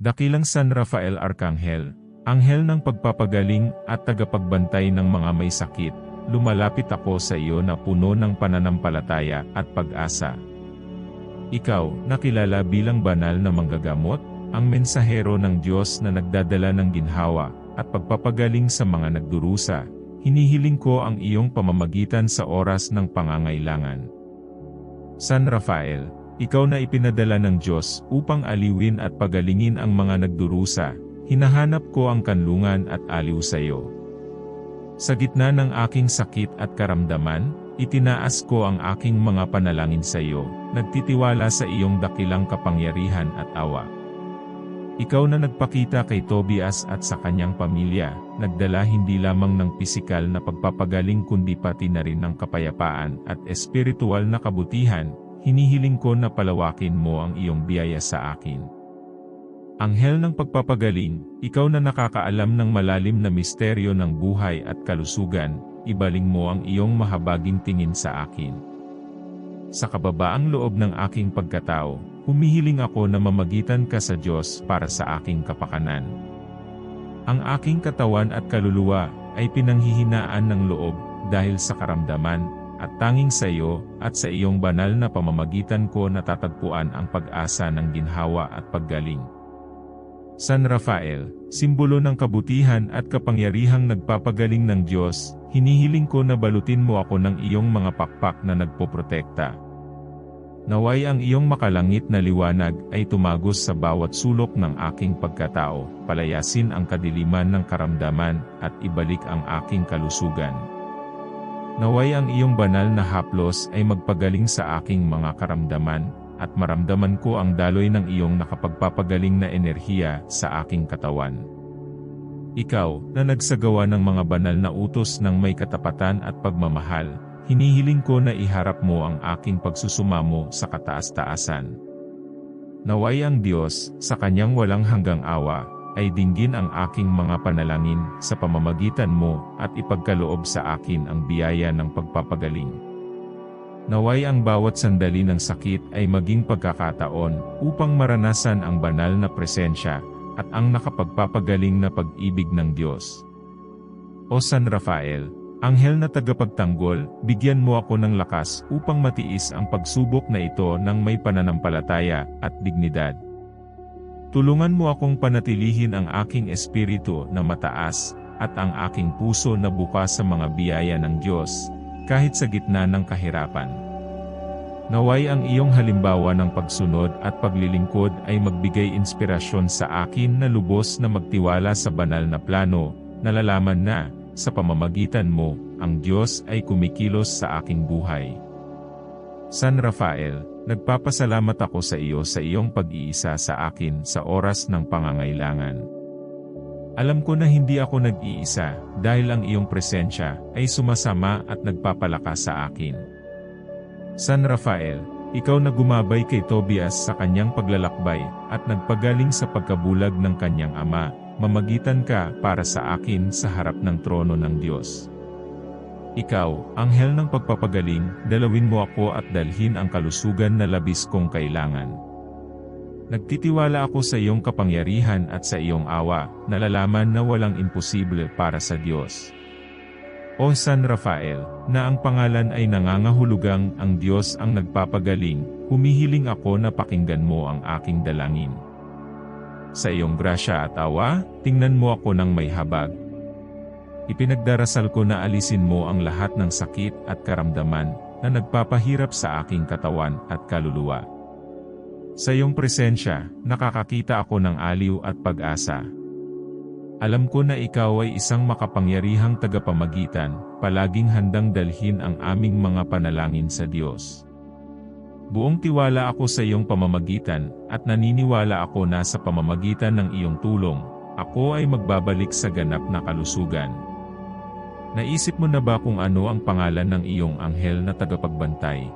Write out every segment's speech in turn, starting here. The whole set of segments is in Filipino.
Dakilang San Rafael Arcangel, anghel ng pagpapagaling at tagapagbantay ng mga may sakit, lumalapit ako sa iyo na puno ng pananampalataya at pag-asa. Ikaw, nakilala bilang banal na manggagamot, ang mensahero ng Diyos na nagdadala ng ginhawa at pagpapagaling sa mga nagdurusa, hinihiling ko ang iyong pamamagitan sa oras ng pangangailangan. San Rafael, ikaw na ipinadala ng Diyos upang aliwin at pagalingin ang mga nagdurusa, hinahanap ko ang kanlungan at aliw sa iyo. Sa gitna ng aking sakit at karamdaman, itinaas ko ang aking mga panalangin sa iyo, nagtitiwala sa iyong dakilang kapangyarihan at awa. Ikaw na nagpakita kay Tobias at sa kanyang pamilya, nagdala hindi lamang ng pisikal na pagpapagaling kundi pati na rin ng kapayapaan at espiritual na kabutihan, hinihiling ko na palawakin mo ang iyong biyaya sa akin. Anghel ng pagpapagaling, ikaw na nakakaalam ng malalim na misteryo ng buhay at kalusugan, ibaling mo ang iyong mahabaging tingin sa akin. Sa kababaang loob ng aking pagkatao, humihiling ako na mamagitan ka sa Diyos para sa aking kapakanan. Ang aking katawan at kaluluwa ay pinanghihinaan ng loob dahil sa karamdaman at tanging sa iyo at sa iyong banal na pamamagitan ko natatagpuan ang pag-asa ng ginhawa at paggaling. San Rafael, simbolo ng kabutihan at kapangyarihang nagpapagaling ng Diyos, hinihiling ko na balutin mo ako ng iyong mga pakpak na nagpoprotekta. Naway ang iyong makalangit na liwanag ay tumagos sa bawat sulok ng aking pagkatao, palayasin ang kadiliman ng karamdaman at ibalik ang aking kalusugan. Naway ang iyong banal na haplos ay magpagaling sa aking mga karamdaman, at maramdaman ko ang daloy ng iyong nakapagpapagaling na enerhiya sa aking katawan. Ikaw, na nagsagawa ng mga banal na utos ng may katapatan at pagmamahal, hinihiling ko na iharap mo ang aking pagsusumamo sa kataas-taasan. Naway ang Diyos, sa kanyang walang hanggang awa, ay dinggin ang aking mga panalangin sa pamamagitan mo at ipagkaloob sa akin ang biyaya ng pagpapagaling. Naway ang bawat sandali ng sakit ay maging pagkakataon upang maranasan ang banal na presensya at ang nakapagpapagaling na pag-ibig ng Diyos. O San Rafael, Anghel na tagapagtanggol, bigyan mo ako ng lakas upang matiis ang pagsubok na ito ng may pananampalataya at dignidad. Tulungan mo akong panatilihin ang aking espiritu na mataas at ang aking puso na bukas sa mga biyaya ng Diyos, kahit sa gitna ng kahirapan. Naway ang iyong halimbawa ng pagsunod at paglilingkod ay magbigay inspirasyon sa akin na lubos na magtiwala sa banal na plano, nalalaman na, sa pamamagitan mo, ang Diyos ay kumikilos sa aking buhay. San Rafael, nagpapasalamat ako sa iyo sa iyong pag-iisa sa akin sa oras ng pangangailangan. Alam ko na hindi ako nag-iisa dahil ang iyong presensya ay sumasama at nagpapalakas sa akin. San Rafael, ikaw na gumabay kay Tobias sa kanyang paglalakbay at nagpagaling sa pagkabulag ng kanyang ama, mamagitan ka para sa akin sa harap ng trono ng Diyos. Ikaw, anghel ng pagpapagaling, dalawin mo ako at dalhin ang kalusugan na labis kong kailangan. Nagtitiwala ako sa iyong kapangyarihan at sa iyong awa, nalalaman na walang imposible para sa Diyos. O San Rafael, na ang pangalan ay nangangahulugang ang Diyos ang nagpapagaling, humihiling ako na pakinggan mo ang aking dalangin. Sa iyong grasya at awa, tingnan mo ako ng may habag, Ipinagdarasal ko na alisin mo ang lahat ng sakit at karamdaman na nagpapahirap sa aking katawan at kaluluwa. Sa iyong presensya, nakakakita ako ng aliw at pag-asa. Alam ko na ikaw ay isang makapangyarihang tagapamagitan, palaging handang dalhin ang aming mga panalangin sa Diyos. Buong tiwala ako sa iyong pamamagitan, at naniniwala ako na sa pamamagitan ng iyong tulong, ako ay magbabalik sa ganap na kalusugan. Naisip mo na ba kung ano ang pangalan ng iyong anghel na tagapagbantay?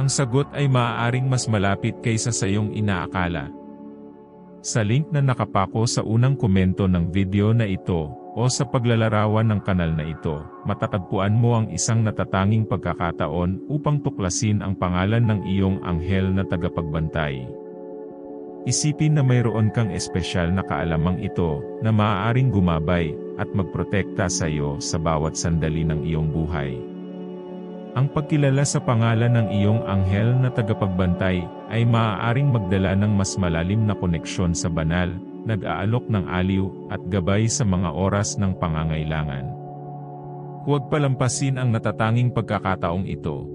Ang sagot ay maaaring mas malapit kaysa sa iyong inaakala. Sa link na nakapako sa unang komento ng video na ito, o sa paglalarawan ng kanal na ito, matatagpuan mo ang isang natatanging pagkakataon upang tuklasin ang pangalan ng iyong anghel na tagapagbantay. Isipin na mayroon kang espesyal na kaalamang ito na maaaring gumabay at magprotekta sa iyo sa bawat sandali ng iyong buhay. Ang pagkilala sa pangalan ng iyong anghel na tagapagbantay ay maaaring magdala ng mas malalim na koneksyon sa banal, nag-aalok ng aliw at gabay sa mga oras ng pangangailangan. Huwag palampasin ang natatanging pagkakataong ito.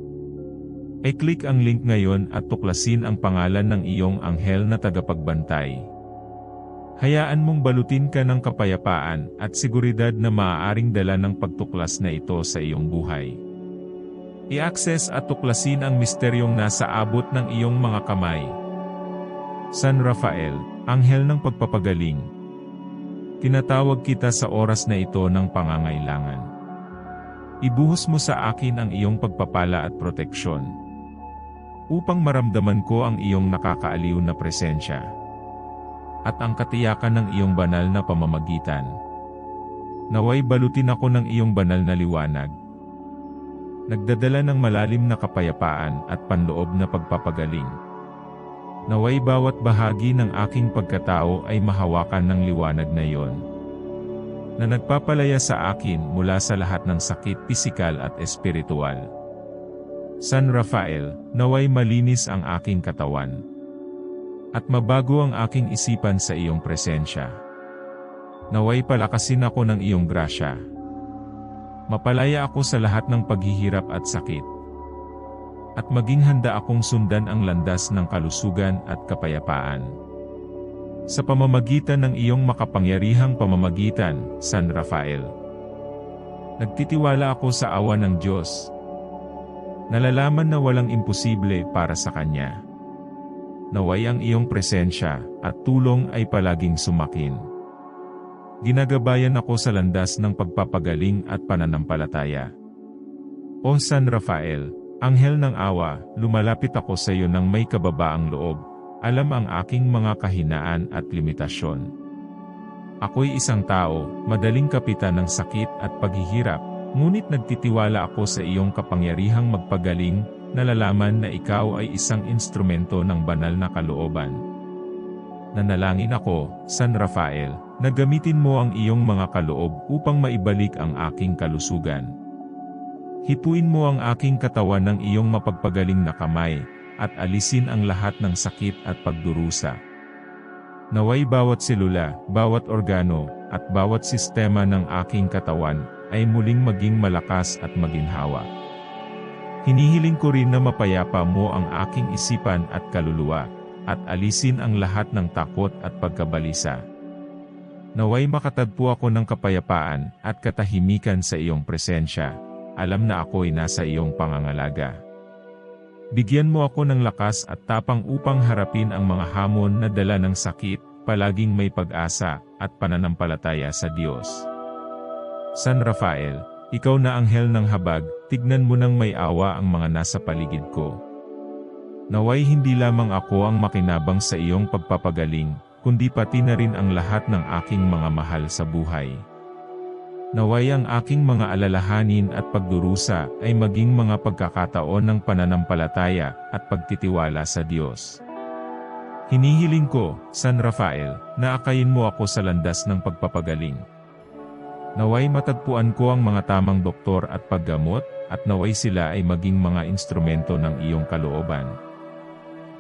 E-click ang link ngayon at tuklasin ang pangalan ng iyong anghel na tagapagbantay. Hayaan mong balutin ka ng kapayapaan at seguridad na maaaring dala ng pagtuklas na ito sa iyong buhay. I-access at tuklasin ang misteryong nasa abot ng iyong mga kamay. San Rafael, Anghel ng Pagpapagaling. Tinatawag kita sa oras na ito ng pangangailangan. Ibuhos mo sa akin ang iyong pagpapala at proteksyon. Upang maramdaman ko ang iyong nakakaaliw na presensya. At ang katiyakan ng iyong banal na pamamagitan. Naway balutin ako ng iyong banal na liwanag nagdadala ng malalim na kapayapaan at panloob na pagpapagaling. Naway bawat bahagi ng aking pagkatao ay mahawakan ng liwanag na iyon. Na nagpapalaya sa akin mula sa lahat ng sakit pisikal at espiritual. San Rafael, naway malinis ang aking katawan. At mabago ang aking isipan sa iyong presensya. Naway palakasin ako ng iyong grasya. Mapalaya ako sa lahat ng paghihirap at sakit. At maging handa akong sundan ang landas ng kalusugan at kapayapaan. Sa pamamagitan ng iyong makapangyarihang pamamagitan, San Rafael. Nagtitiwala ako sa awa ng Diyos. Nalalaman na walang imposible para sa Kanya. Naway ang iyong presensya at tulong ay palaging sumakin. Ginagabayan ako sa landas ng pagpapagaling at pananampalataya. O San Rafael, Anghel ng Awa, lumalapit ako sa iyo ng may kababaang loob, alam ang aking mga kahinaan at limitasyon. Ako'y isang tao, madaling kapitan ng sakit at paghihirap, ngunit nagtitiwala ako sa iyong kapangyarihang magpagaling, nalalaman na ikaw ay isang instrumento ng banal na kalooban. Nanalangin ako, San Rafael, na gamitin mo ang iyong mga kaloob upang maibalik ang aking kalusugan. Hipuin mo ang aking katawan ng iyong mapagpagaling na kamay, at alisin ang lahat ng sakit at pagdurusa. Naway bawat selula, bawat organo, at bawat sistema ng aking katawan, ay muling maging malakas at maginhawa. Hinihiling ko rin na mapayapa mo ang aking isipan at kaluluwa, at alisin ang lahat ng takot at pagkabalisa. Naway makatagpo ako ng kapayapaan at katahimikan sa iyong presensya. Alam na ako'y nasa iyong pangangalaga. Bigyan mo ako ng lakas at tapang upang harapin ang mga hamon na dala ng sakit, palaging may pag-asa at pananampalataya sa Diyos. San Rafael, ikaw na anghel ng habag, tignan mo nang may awa ang mga nasa paligid ko. Naway hindi lamang ako ang makinabang sa iyong pagpapagaling, kundi pati na rin ang lahat ng aking mga mahal sa buhay. Naway ang aking mga alalahanin at pagdurusa ay maging mga pagkakataon ng pananampalataya at pagtitiwala sa Diyos. Hinihiling ko, San Rafael, na akayin mo ako sa landas ng pagpapagaling. Naway matagpuan ko ang mga tamang doktor at paggamot, at naway sila ay maging mga instrumento ng iyong kalooban.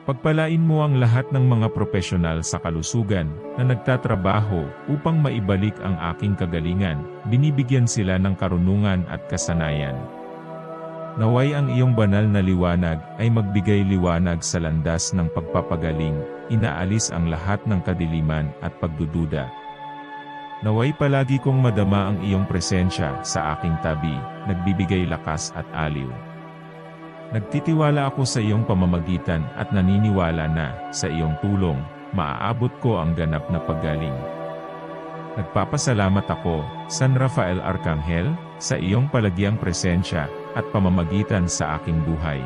Pagpalain mo ang lahat ng mga profesional sa kalusugan na nagtatrabaho upang maibalik ang aking kagalingan, binibigyan sila ng karunungan at kasanayan. Naway ang iyong banal na liwanag ay magbigay liwanag sa landas ng pagpapagaling, inaalis ang lahat ng kadiliman at pagdududa. Naway palagi kong madama ang iyong presensya sa aking tabi, nagbibigay lakas at aliw. Nagtitiwala ako sa iyong pamamagitan at naniniwala na, sa iyong tulong, maaabot ko ang ganap na paggaling. Nagpapasalamat ako, San Rafael Arcangel, sa iyong palagiang presensya at pamamagitan sa aking buhay.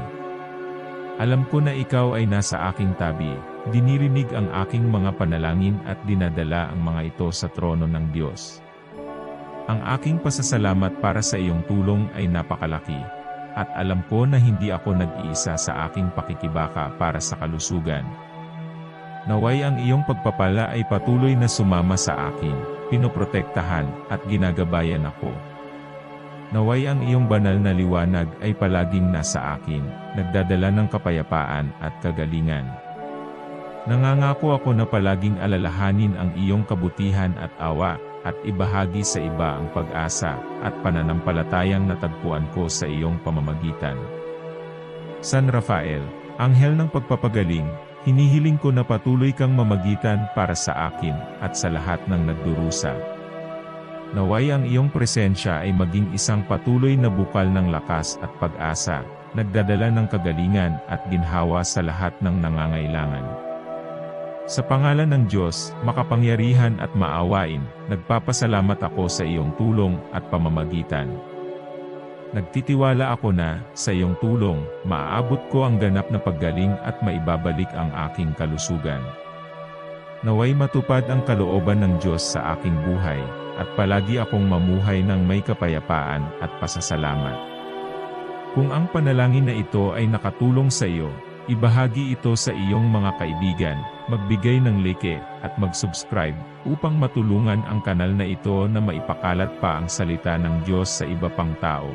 Alam ko na ikaw ay nasa aking tabi, dinirinig ang aking mga panalangin at dinadala ang mga ito sa trono ng Diyos. Ang aking pasasalamat para sa iyong tulong ay napakalaki at alam ko na hindi ako nag-iisa sa aking pakikibaka para sa kalusugan. Naway ang iyong pagpapala ay patuloy na sumama sa akin, pinoprotektahan, at ginagabayan ako. Naway ang iyong banal na liwanag ay palaging nasa akin, nagdadala ng kapayapaan at kagalingan. Nangangako ako na palaging alalahanin ang iyong kabutihan at awa, at ibahagi sa iba ang pag-asa at pananampalatayang natagpuan ko sa iyong pamamagitan. San Rafael, Anghel ng Pagpapagaling, hinihiling ko na patuloy kang mamagitan para sa akin at sa lahat ng nagdurusa. Naway ang iyong presensya ay maging isang patuloy na bukal ng lakas at pag-asa, nagdadala ng kagalingan at ginhawa sa lahat ng nangangailangan. Sa pangalan ng Diyos, makapangyarihan at maawain, nagpapasalamat ako sa iyong tulong at pamamagitan. Nagtitiwala ako na, sa iyong tulong, maaabot ko ang ganap na paggaling at maibabalik ang aking kalusugan. Naway matupad ang kalooban ng Diyos sa aking buhay, at palagi akong mamuhay ng may kapayapaan at pasasalamat. Kung ang panalangin na ito ay nakatulong sa iyo, ibahagi ito sa iyong mga kaibigan, magbigay ng like, at mag-subscribe, upang matulungan ang kanal na ito na maipakalat pa ang salita ng Diyos sa iba pang tao.